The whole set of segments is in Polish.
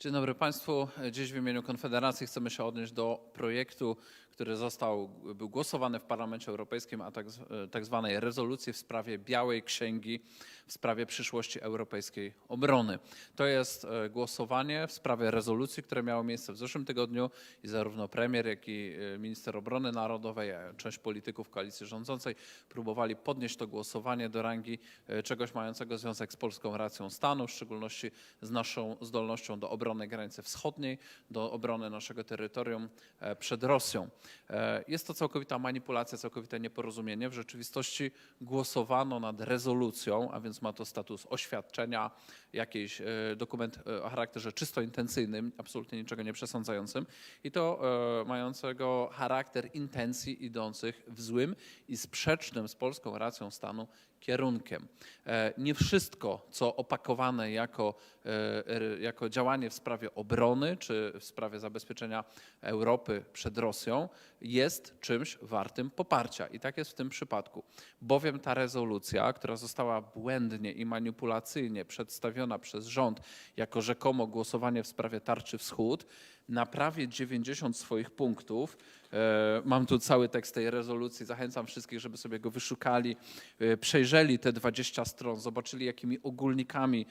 Dzień dobry Państwu. Dziś w imieniu Konfederacji chcemy się odnieść do projektu, który został, był głosowany w Parlamencie Europejskim, a tak, z- tak zwanej rezolucji w sprawie Białej Księgi w sprawie przyszłości europejskiej obrony. To jest e, głosowanie w sprawie rezolucji, które miało miejsce w zeszłym tygodniu i zarówno premier, jak i e, minister obrony narodowej, część polityków koalicji rządzącej próbowali podnieść to głosowanie do rangi e, czegoś mającego związek z polską racją stanu, w szczególności z naszą zdolnością do obrony granicy wschodniej, do obrony naszego terytorium e, przed Rosją. E, Jest to całkowita manipulacja, całkowite nieporozumienie. W rzeczywistości głosowano nad rezolucją, a więc ma to status oświadczenia, jakiś e, dokument e, o charakterze czysto intencyjnym, absolutnie niczego nie przesądzającym i to e, mającego charakter intencji idących w złym i sprzecznym z polską racją stanu kierunkiem. Nie wszystko, co opakowane jako, jako działanie w sprawie obrony czy w sprawie zabezpieczenia Europy przed Rosją jest czymś wartym poparcia. I tak jest w tym przypadku. Bowiem ta rezolucja, która została błędnie i manipulacyjnie przedstawiona przez rząd jako rzekomo głosowanie w sprawie tarczy wschód, na prawie 90 swoich punktów. E, Mam tu cały tekst tej rezolucji. Zachęcam wszystkich, żeby sobie go wyszukali, e, przejrzeli te 20 stron, zobaczyli, jakimi ogólnikami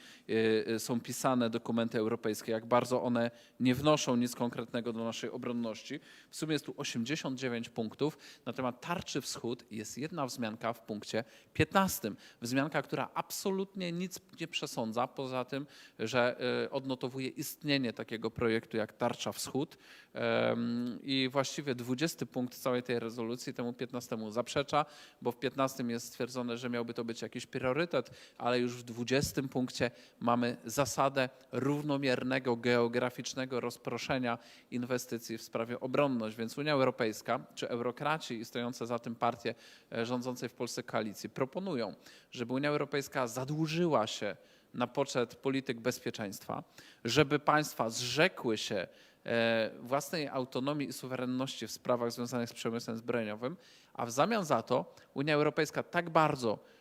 e, są pisane dokumenty europejskie, jak bardzo one nie wnoszą nic konkretnego do naszej obronności. W sumie jest tu 89 punktów. Na temat tarczy wschód jest jedna wzmianka w punkcie 15. Wzmianka, która absolutnie nic nie przesądza, poza tym, że odnotowuje istnienie takiego projektu jak Tarcza Wschód. Em, I właściwie 20 punkt całej tej rezolucji temu 15 zaprzecza, bo w 15 jest stwierdzone, że miałby to być jakiś priorytet, ale już w 20 punkcie mamy zasadę równomiernego geograficznego rozproszenia inwestycji w sprawie obronność. Więc Unia Europejska czy eurokraci i stojące za tym partie e, rządzącej w Polsce koalicji proponują, żeby Unia Europejska zadłużyła się na poczet polityk bezpieczeństwa, żeby państwa zrzekły się własnej autonomii i suwerenności w sprawach związanych z przemysłem zbrojeniowym, a w zamian za to Unia Europejska tak bardzo e,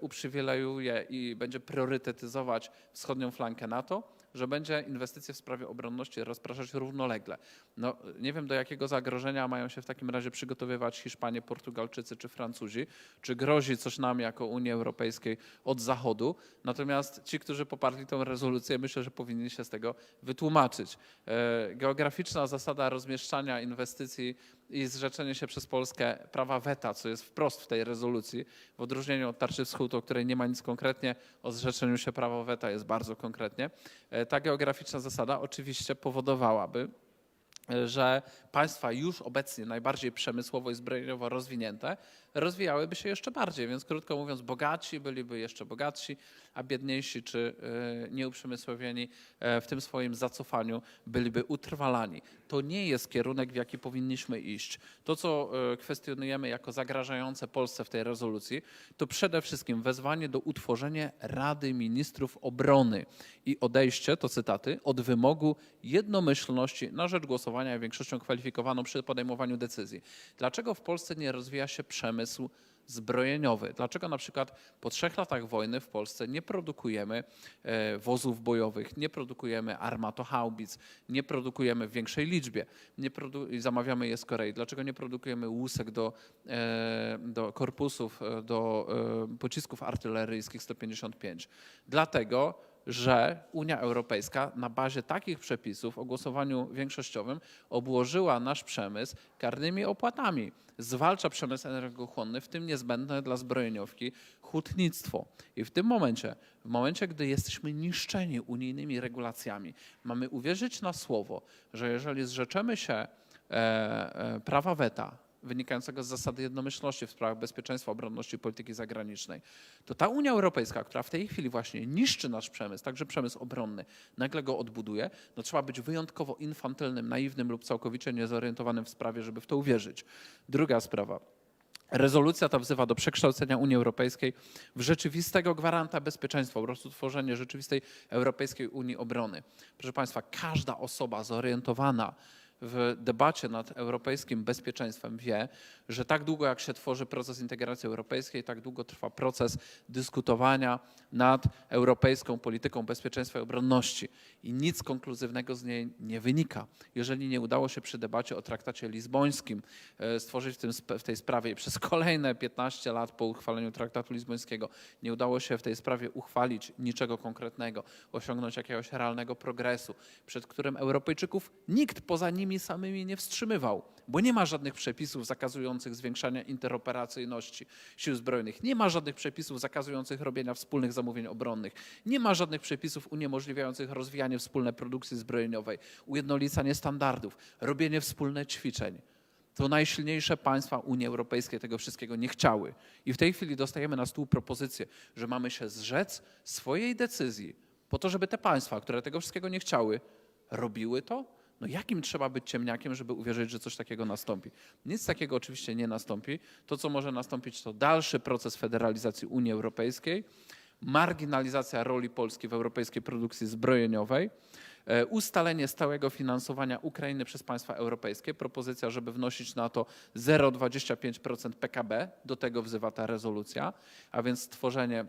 uprzywilejuje i będzie priorytetyzować wschodnią flankę NATO, że będzie inwestycje w sprawie obronności rozpraszać równolegle. No, nie wiem, do jakiego zagrożenia mają się w takim razie przygotowywać Hiszpanie, Portugalczycy czy Francuzi, czy grozi coś nam jako Unii Europejskiej od Zachodu. Natomiast ci, którzy poparli tę rezolucję, myślę, że powinni się z tego wytłumaczyć. E, Geograficzna zasada rozmieszczania inwestycji i zrzeczenie się przez Polskę prawa weta, co jest wprost w tej rezolucji, w odróżnieniu od tarczy wschód, o której nie ma nic konkretnie, o zrzeczeniu się prawa weta jest bardzo konkretnie. E, Ta geograficzna zasada oczywiście powodowałaby, e, że państwa już obecnie najbardziej przemysłowo i zbrojeniowo rozwinięte rozwijałyby się jeszcze bardziej, więc krótko mówiąc, bogaci byliby jeszcze bogatsi, a biedniejsi czy e, nieuprzemysłowieni e, w tym swoim zacofaniu byliby utrwalani. To nie jest kierunek, w jaki powinniśmy iść. To, co e, kwestionujemy jako zagrażające Polsce w tej rezolucji, to przede wszystkim wezwanie do utworzenia Rady Ministrów Obrony i odejście, to cytaty, od wymogu jednomyślności na rzecz głosowania większością kwalifikowaną przy podejmowaniu decyzji. Dlaczego w Polsce nie rozwija się przemysł zbrojeniowy? Dlaczego na przykład po trzech latach wojny w Polsce nie produkujemy e, wozów bojowych, nie produkujemy armatohaubic, nie produkujemy w większej liczbie, nie produ- zamawiamy je z Korei? Dlaczego nie produkujemy łusek do, e, do korpusów, e, do pocisków artyleryjskich 155? Dlatego, że Unia Europejska na bazie takich przepisów o głosowaniu większościowym obłożyła nasz przemysł karnymi opłatami. Zwalcza przemysł energochłonny, w tym niezbędne dla zbrojeniówki hutnictwo. I w tym momencie, w momencie, gdy jesteśmy niszczeni unijnymi regulacjami, mamy uwierzyć na słowo, że jeżeli zrzeczemy się e, e, prawa weta, wynikającego z zasady jednomyślności w sprawach bezpieczeństwa, obronności i polityki zagranicznej, to ta Unia Europejska, która w tej chwili właśnie niszczy nasz przemysł, także przemysł obronny, nagle go odbuduje, no trzeba być wyjątkowo infantylnym, naiwnym lub całkowicie niezorientowanym w sprawie, żeby w to uwierzyć. Druga sprawa. Rezolucja ta wzywa do przekształcenia Unii Europejskiej w rzeczywistego gwaranta bezpieczeństwa, po prostu tworzenie rzeczywistej Europejskiej Unii Obrony. Proszę Państwa, każda osoba zorientowana w debacie nad europejskim bezpieczeństwem wie, że tak długo jak się tworzy proces integracji europejskiej, tak długo trwa proces dyskutowania nad europejską polityką bezpieczeństwa i obronności i nic konkluzywnego z niej nie wynika. Jeżeli nie udało się przy debacie o traktacie lizbońskim e, stworzyć w, tym, w tej sprawie i przez kolejne 15 lat po uchwaleniu traktatu lizbońskiego nie udało się w tej sprawie uchwalić niczego konkretnego, osiągnąć jakiegoś realnego progresu, przed którym Europejczyków nikt poza nimi samymi nie wstrzymywał, bo nie ma żadnych przepisów zakazujących zwiększania interoperacyjności sił zbrojnych, nie ma żadnych przepisów zakazujących robienia wspólnych zamówień obronnych, nie ma żadnych przepisów uniemożliwiających rozwijanie wspólnej produkcji zbrojeniowej, ujednolicanie standardów, robienie wspólnych ćwiczeń. To najsilniejsze państwa Unii Europejskiej tego wszystkiego nie chciały. I w tej chwili dostajemy na stół propozycję, że mamy się zrzec swojej decyzji po to, żeby te państwa, które tego wszystkiego nie chciały, robiły to? No jakim trzeba być ciemniakiem, żeby uwierzyć, że coś takiego nastąpi? Nic takiego oczywiście nie nastąpi. To, co może nastąpić, to dalszy proces federalizacji Unii Europejskiej, marginalizacja roli Polski w europejskiej produkcji zbrojeniowej, e, ustalenie stałego finansowania Ukrainy przez państwa europejskie, propozycja, żeby wnosić na to 0,25% PKB, do tego wzywa ta rezolucja, a więc stworzenie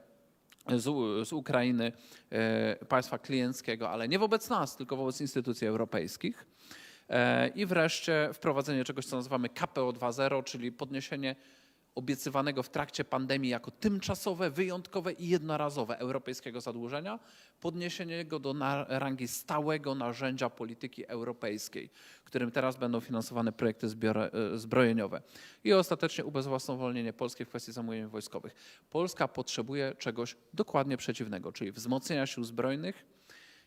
z, z Ukrainy e, państwa klienckiego, ale nie wobec nas, tylko wobec instytucji europejskich. E, I wreszcie wprowadzenie czegoś, co nazywamy KPO 2.0, czyli podniesienie obiecywanego w trakcie pandemii jako tymczasowe, wyjątkowe i jednorazowe europejskiego zadłużenia, podniesienie go do rangi stałego narzędzia polityki europejskiej, którym teraz będą finansowane projekty e, zbrojeniowe. I ostatecznie ubezwłasnowolnienie Polski w kwestii zamówień wojskowych. Polska potrzebuje czegoś dokładnie przeciwnego, czyli wzmocnienia sił zbrojnych,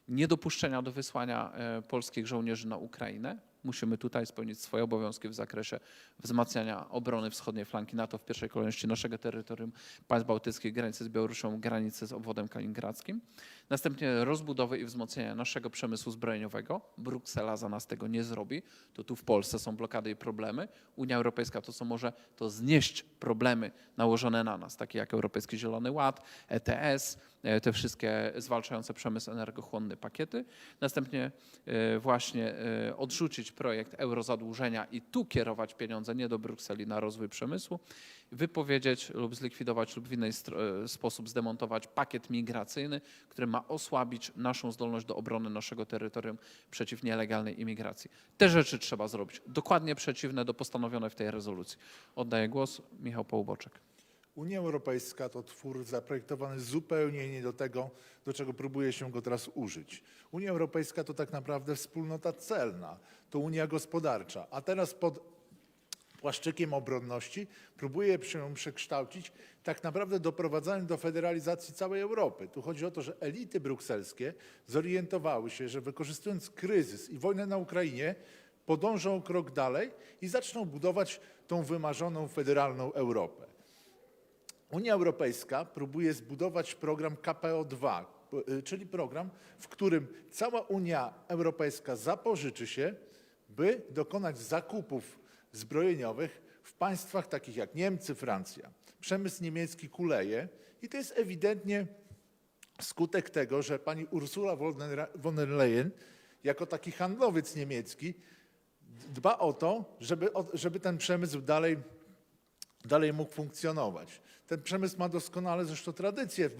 niedopuszczenia do wysłania e, polskich żołnierzy na Ukrainę. Musimy tutaj spełnić swoje obowiązki w zakresie wzmacniania obrony wschodniej flanki NATO, w pierwszej kolejności naszego terytorium, państw bałtyckich, granicy z Białorusią, granicy z obwodem kaliningradzkim. Następnie rozbudowy i wzmocnienia naszego przemysłu zbrojeniowego. Bruksela za nas tego nie zrobi. To tu w Polsce są blokady i problemy. Unia Europejska to, co może, to znieść problemy nałożone na nas, takie jak Europejski Zielony Ład, ETS, e, te wszystkie zwalczające przemysł energochłonny pakiety. Następnie e, właśnie e, odrzucić projekt eurozadłużenia i tu kierować pieniądze nie do Brukseli na rozwój przemysłu, wypowiedzieć lub zlikwidować lub w inny e, sposób zdemontować pakiet migracyjny, który ma osłabić naszą zdolność do obrony naszego terytorium przeciw nielegalnej imigracji. Te rzeczy trzeba zrobić, dokładnie przeciwne do postanowione w tej rezolucji. Oddaję głos Michał Połuboczek. Unia Europejska to twór zaprojektowany zupełnie nie do tego, do czego próbuje się go teraz użyć. Unia Europejska to tak naprawdę wspólnota celna, to Unia gospodarcza, a teraz pod płaszczykiem obronności próbuje się przekształcić, tak naprawdę doprowadzając do federalizacji całej Europy. Tu chodzi o to, że elity brukselskie zorientowały się, że wykorzystując kryzys i wojnę na Ukrainie, podążą krok dalej i zaczną budować tą wymarzoną federalną Europę. Unia Europejska próbuje zbudować program KPO2, y, czyli program, w którym cała Unia Europejska zapożyczy się, by dokonać zakupów zbrojeniowych w państwach takich jak Niemcy, Francja. Przemysł niemiecki kuleje i to jest ewidentnie skutek tego, że pani Ursula von der- Leyen, jako taki handlowiec niemiecki, dba o to, żeby, żeby ten przemysł dalej dalej mógł funkcjonować. Ten przemysł ma doskonale zresztą tradycję,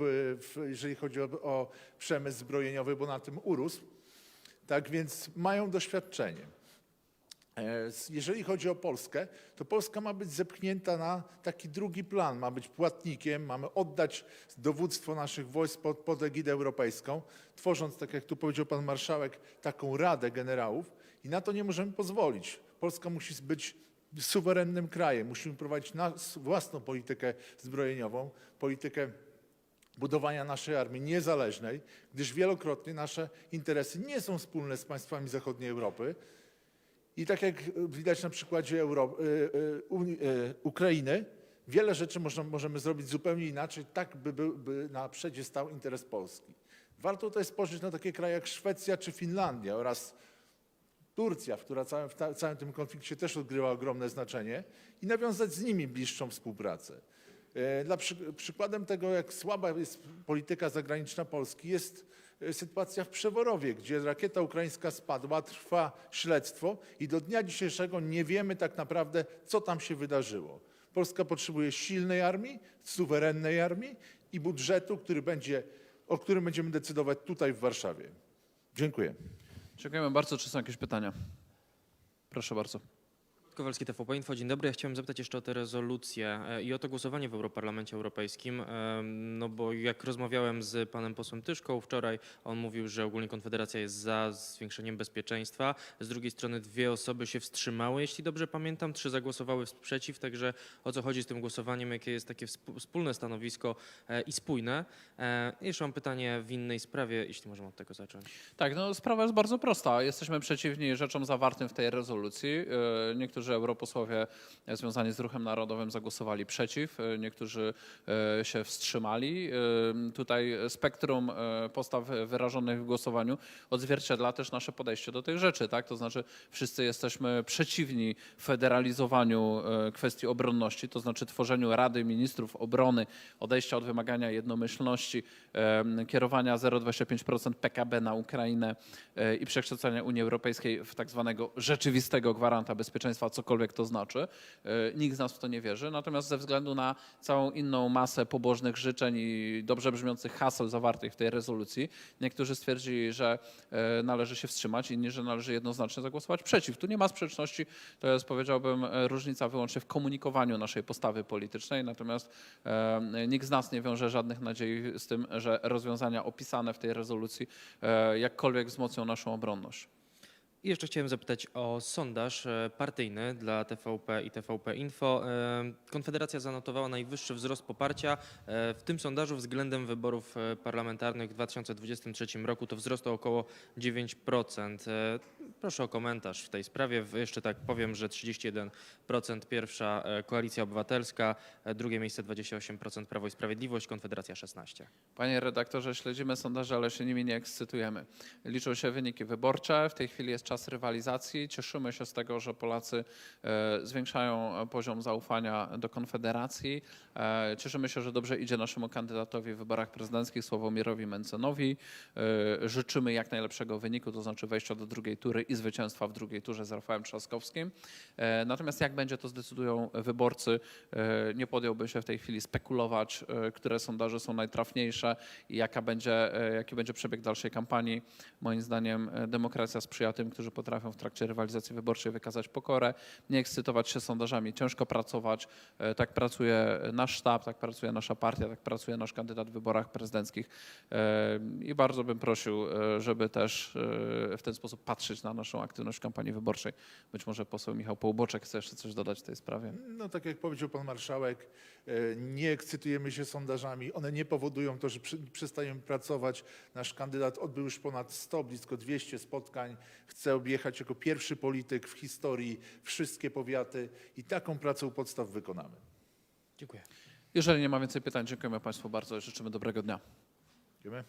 jeżeli chodzi o, o przemysł zbrojeniowy, bo na tym urósł. Tak więc mają doświadczenie. E, Jeżeli chodzi o Polskę, to Polska ma być zepchnięta na taki drugi plan. Ma być płatnikiem, mamy oddać dowództwo naszych wojsk pod, pod egidę europejską, tworząc, tak jak tu powiedział pan marszałek, taką radę generałów i na to nie możemy pozwolić. Polska musi być suwerennym krajem, musimy prowadzić własną politykę zbrojeniową, politykę budowania naszej armii niezależnej, gdyż wielokrotnie nasze interesy nie są wspólne z państwami zachodniej Europy. I tak jak widać na przykładzie Euro, y, y, y, Ukrainy, wiele rzeczy można, możemy zrobić zupełnie inaczej, tak by, był, by na przedzie stał interes Polski. Warto tutaj spojrzeć na takie kraje jak Szwecja czy Finlandia oraz Turcja, która całym, w ta, całym tym konflikcie też odgrywa ogromne znaczenie i nawiązać z nimi bliższą współpracę. E, Dla przy, przykładem tego, jak słaba jest polityka zagraniczna Polski, jest e, sytuacja w Przeworowie, gdzie rakieta ukraińska spadła, trwa śledztwo i do dnia dzisiejszego nie wiemy tak naprawdę, co tam się wydarzyło. Polska potrzebuje silnej armii, suwerennej armii i budżetu, który będzie, o którym będziemy decydować tutaj w Warszawie. Dziękuję. Dziękujemy bardzo. Czy są jakieś pytania? Proszę bardzo. Kowalski TVP Info. Dzień dobry. Ja chciałem zapytać jeszcze o te rezolucje e, i o to głosowanie w Europarlamencie Europejskim. Em, No bo jak rozmawiałem z panem posłem Tyszką wczoraj, on mówił, że ogólnie Konfederacja jest za zwiększeniem bezpieczeństwa. Z drugiej strony dwie osoby się wstrzymały, jeśli dobrze pamiętam, trzy zagłosowały przeciw. Także o co chodzi z tym głosowaniem, jakie jest takie wspó- wspólne stanowisko e, i spójne. E, Jeszcze mam pytanie w innej sprawie, jeśli możemy od tego zacząć. Tak, no sprawa jest bardzo prosta. Jesteśmy przeciwni rzeczom zawartym w tej rezolucji. E, Niektórzy europosłowie związani z ruchem narodowym zagłosowali przeciw, e, niektórzy e, się wstrzymali. E, Tutaj spektrum postaw wyrażonych w głosowaniu odzwierciedla też nasze podejście do tych rzeczy, tak? To znaczy wszyscy jesteśmy przeciwni federalizowaniu kwestii obronności, to znaczy tworzeniu Rady Ministrów Obrony, odejścia od wymagania jednomyślności, kierowania 0,25% PKB na Ukrainę i przekształcenia Unii Europejskiej w tak zwanego rzeczywistego gwaranta bezpieczeństwa, cokolwiek to znaczy. E, Nikt z nas w to nie wierzy, natomiast ze względu na całą inną masę pobożnych życzeń i dobrze brzmiących haseł zawartych w tej rezolucji, niektórzy stwierdzili, że e, należy się wstrzymać, inni, że należy jednoznacznie zagłosować przeciw. Tu nie ma sprzeczności, to jest powiedziałbym e, różnica wyłącznie w komunikowaniu naszej postawy politycznej, natomiast nikt z nas nie wiąże żadnych nadziei z tym, że rozwiązania opisane w tej rezolucji jakkolwiek wzmocnią naszą obronność. I jeszcze chciałem zapytać o sondaż e, partyjny dla TVP i TVP Info. E, Konfederacja zanotowała najwyższy wzrost poparcia e, w tym sondażu względem wyborów parlamentarnych w 2023 roku. To wzrost o około 9%. Proszę o komentarz w tej sprawie. Jeszcze tak powiem, że 31% pierwsza e, Koalicja Obywatelska, e, drugie miejsce 28% Prawo i Sprawiedliwość, Konfederacja 16%. Panie redaktorze, śledzimy sondaże, ale się nimi nie ekscytujemy. Liczą się wyniki wyborcze. W tej chwili jest czas rywalizacji. Cieszymy się z tego, że Polacy e, zwiększają poziom zaufania do Konfederacji. Cieszymy się, że dobrze idzie naszemu kandydatowi w wyborach prezydenckich Sławomirowi Mencenowi. Życzymy jak najlepszego wyniku, to znaczy wejścia do drugiej tury i zwycięstwa w drugiej turze z Rafałem Trzaskowskim. E, Natomiast jak będzie, to zdecydują wyborcy. E, Nie podjąłbym się w tej chwili spekulować, e, które sondaże są najtrafniejsze i jaka będzie, jaki będzie przebieg dalszej kampanii. Moim zdaniem demokracja sprzyja tym, którzy potrafią w trakcie rywalizacji wyborczej wykazać pokorę, nie ekscytować się sondażami, ciężko pracować. Tak pracuje nasz sztab, tak pracuje nasza partia, tak pracuje nasz kandydat w wyborach prezydenckich. I bardzo bym prosił, żeby też w ten sposób patrzeć na naszą aktywność w kampanii wyborczej. Być może poseł Michał Połuboczek chce jeszcze coś dodać w tej sprawie. No tak jak powiedział pan marszałek, e, nie ekscytujemy się sondażami. One nie powodują to, że przy- przestajemy pracować. Nasz kandydat odbył już ponad 100, blisko 200 spotkań. Chce objechać jako pierwszy polityk w historii wszystkie powiaty i taką pracę u podstaw wykonamy. Dziękuję. Jeżeli nie ma więcej pytań, dziękujemy Państwu bardzo i życzymy dobrego dnia. Dziękujemy.